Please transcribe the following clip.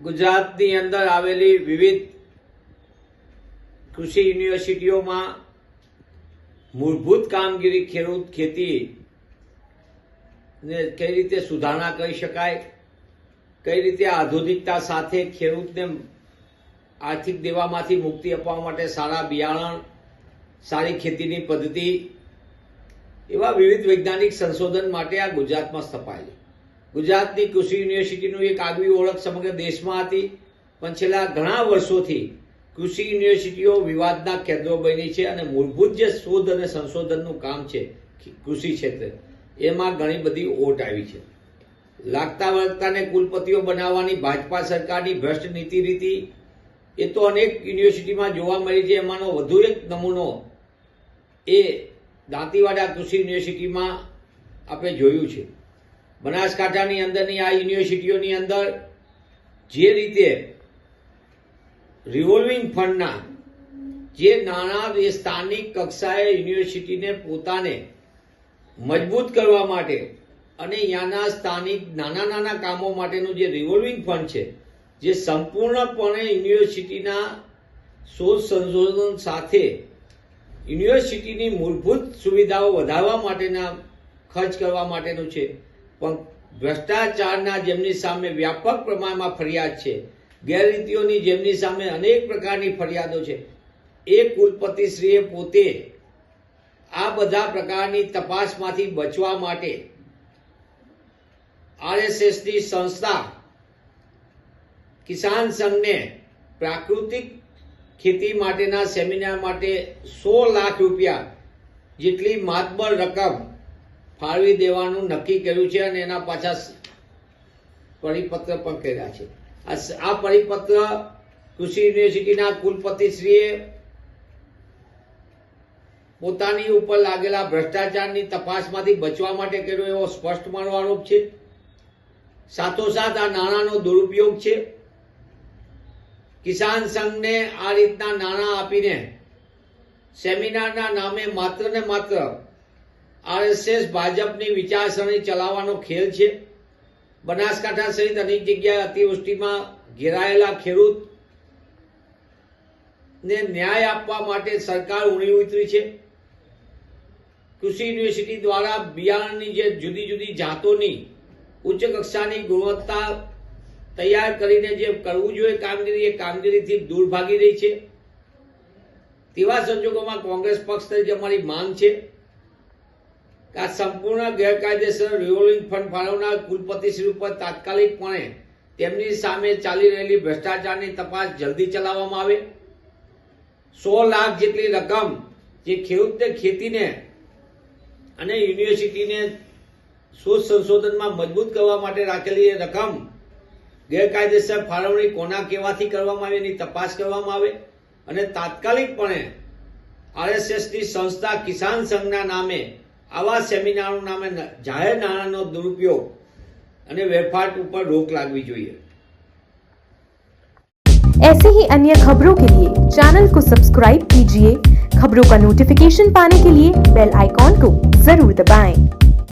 ગુજરાતની અંદર આવેલી વિવિધ કૃષિ યુનિવર્સિટીઓમાં મૂળભૂત કામગીરી ખેડૂત ખેતી ને કઈ રીતે સુધારણા કરી શકાય, કઈ રીતે આધુનિકતા સાથે ખેડૂતને આર્થિક દેવામાંથી મુક્તિ અપાવવા માટે સારા બિયારણ, સારી ખેતીની પદ્ધતિ એવા વિવિધ વૈજ્ઞાનિક સંશોધન માટે આ ગુજરાતમાં સ્થપાયેલી. ગુજરાતની કૃષિ યુનિવર્સિટીનું એક આગવી ઓળખ સમગ્ર દેશમાં હતી, પણ છેલ્લા ઘણા વર્ષોથી કૃષિ યુનિવર્સિટીઓ વિવાદના કેન્દ્રો બની છે અને મૂળભૂત જે શોધ અને સંશોધનનું કામ છે, કૃષિ ક્ષેત્રે, એમાં ઘણી બધી ઓટ આવી છે. લાગતા વળગતાને કુલપતિઓ બનાવવાની ભાજપા સરકારની ભ્રષ્ટ નીતિ રીતિ, એ તો અનેક યુનિવર્સિટીમાં જોવા મળી છે, એમાંનો વધુ એક નમૂનો એ દાંતીવાડા કૃષિ યુનિવર્સિટીમાં આપણે જોયું છે. બનાસકાંઠાની અંદરની, આ યુનિવર્સિટીઓની અંદર જે રીતે રિવોલ્વિંગ ફંડના જે નાણાં એ સ્થાનિક કક્ષાએ યુનિવર્સિટીને પોતાને મજબૂત કરવા માટે અને ત્યાંના સ્થાનિક નાના નાના કામો માટેનું જે રિવોલ્વિંગ ફંડ છે, જે સંપૂર્ણપણે યુનિવર્સિટીના શોધ સંશોધન સાથે યુનિવર્સિટીની મૂળભૂત સુવિધાઓ વધારવા માટેના ખર્ચ કરવા માટેનું છે. પણ ભ્રષ્ટાચારના જેમની સામે વ્યાપક પ્રમાણમાં ફરિયાદ છે, ગેરરીતિઓની જેમની સામે અનેક પ્રકારની ફરિયાદો છે. એ કુલપતિશ્રીએ પોતે આ બધા પ્રકારની તપાસમાંથી બચવા માટે આરએસએસની સંસ્થા કિસાન સંઘને પ્રાકૃતિક ખેતી માટેના સેમિનાર માટે સો લાખ રૂપિયા જેટલી માતબર રકમ ફાળવી દેવાનું નક્કી કર્યું છે અને એના પાછા પરિપત્ર પણ કર્યા છે. આ પરિપત્ર કૃષિ યુનિવર્સિટીના કુલપતિશ્રીએ પોતાની ઉપર લાગેલા ભ્રષ્ટાચારની તપાસમાંથી બચવા માટે કર્યો એવો સ્પષ્ટ મારો આરોપ છે. સાથોસાથ આ નાણાંનો દુરુપયોગ છે. કિસાન સંઘને આ રીતના નાણાં આપીને સેમિનારના નામે માત્ર ને માત્ર આરએસએસ, ભાજપની વિચારસરણી ચલાવવાનો ખેલ છે. બનાસકાંઠા સહિત અનેક જગ્યાએ અતિવૃષ્ટિમાં ઘેરાયેલા ખેડૂત ને ન્યાય આપવા માટે સરકાર ઉણી ઉતરી છે. કૃષિ યુનિવર્સિટી દ્વારા બિયારણની જે જુદી જુદી જાતોની ઉચ્ચ કક્ષાની ગુણવત્તા તૈયાર કરીને જે કરવું જોઈએ કામગીરી, એ કામગીરીથી દૂર ભાગી રહી છે. તેવા સંજોગોમાં કોંગ્રેસ પક્ષ તરીકે અમારી માંગ છે. આ સંપૂર્ણ ગેરકાયદેસર રિવોલ્વિંગ ફંડ ફાળવનાર કુલપતિશ્રી ઉપર તાત્કાલિકપણે તેમની સામે ચાલી રહેલી ભ્રષ્ટાચારની તપાસ જલ્દી ચલાવવામાં આવે. સો લાખ જેટલી રકમ જે ખેડૂતને ખેતીને અને યુનિવર્સિટીને શોધ સંશોધનમાં મજબૂત કરવા માટે રાખેલી એ રકમ ગેરકાયદેસર ફાળવણી કોના કેવાથી કરવામાં આવે એની તપાસ કરવામાં આવે અને તાત્કાલિકપણે આરએસએસની સંસ્થા કિસાન સંઘના નામે આવા સેમિનારો નામે ન- જાહેર નાણાંનો દુરુપયોગ અને વેફાટ ઉપર રોક લાગવી જોઈએ ऐसे ही अन्य खबरों के लिए चैनल को सब्सक्राइब कीजिए खबरों का नोटिफिकेशन पाने के लिए बेल आइकॉन को जरूर दबाएं।